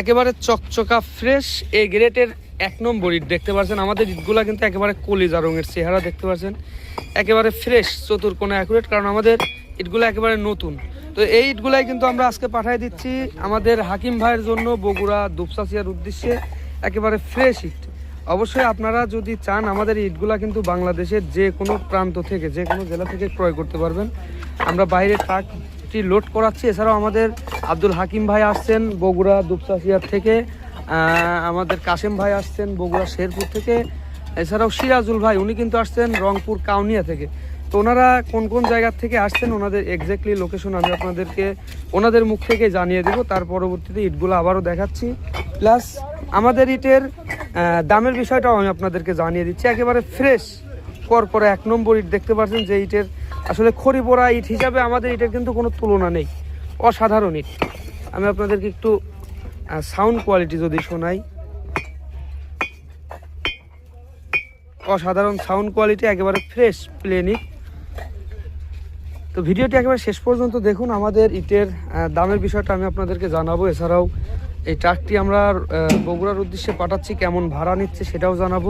একেবারে চকচকা ফ্রেশ এ গ্রেটের এক নম্বর ইট দেখতে পাচ্ছেন আমাদের ইটগুলা কিন্তু একেবারে কলিজা রঙের চেহারা দেখতে পাচ্ছেন একেবারে ফ্রেশ চতুর্কোণা অ্যাকুরেট কারণ আমাদের ইটগুলো একেবারে নতুন। তো এই ইটগুলাই কিন্তু আমরা আজকে পাঠিয়ে দিচ্ছি আমাদের হাকিম ভাইয়ের জন্য বগুড়া দুপসাসিয়ার উদ্দেশ্যে একেবারে ফ্রেশ ইট অবশ্যই আপনারা যদি চান আমাদের ইটগুলা কিন্তু বাংলাদেশের যে কোনো প্রান্ত থেকে, যে কোনো জেলা থেকে ক্রয় করতে পারবেন। আমরা বাইরে ট্রাকটি লোড করাচ্ছি। এছাড়াও আমাদের আব্দুল হাকিম ভাই আসছেন বগুড়া দুপসাসিয়ার থেকে। আমাদের কাশেম ভাই আসছেন বগুড়া শেরপুর থেকে। এছাড়াও সিরাজুল ভাই, উনি কিন্তু আসছেন রংপুর কাউনিয়া থেকে। তো ওনারা কোন কোন জায়গা থেকে আসছেন, ওনাদের এক্স্যাক্টলি লোকেশন আমি আপনাদেরকে, ওনাদের মুখ থেকে জানিয়ে দেবো। তার পরবর্তীতে ইটগুলো আবারও দেখাচ্ছি। প্লাস আমাদের ইটের দামের বিষয়টাও আমি আপনাদেরকে জানিয়ে দিচ্ছি। একেবারে ফ্রেশ পর পরে এক নম্বর ইট দেখতে পাচ্ছেন যে ইটের আসলে খড়ি পোড়া ইট হিসাবে আমাদের ইটের কিন্তু কোনো তুলনা নেই। অসাধারণ ইট। আমি আপনাদেরকে একটু সাউন্ড কোয়ালিটি যদি শোনাই। অসাধারণ সাউন্ড কোয়ালিটি একেবারে ফ্রেশ প্লেনিক তো ভিডিওটি একেবারে শেষ পর্যন্ত দেখুন। আমাদের ইটের দামের বিষয়টা আমি আপনাদেরকে জানাব। এছাড়াও এই ট্রাকটি আমরা বগুড়ার উদ্দেশ্যে পাঠাচ্ছি, কেমন ভাড়া নিচ্ছে সেটাও জানাব।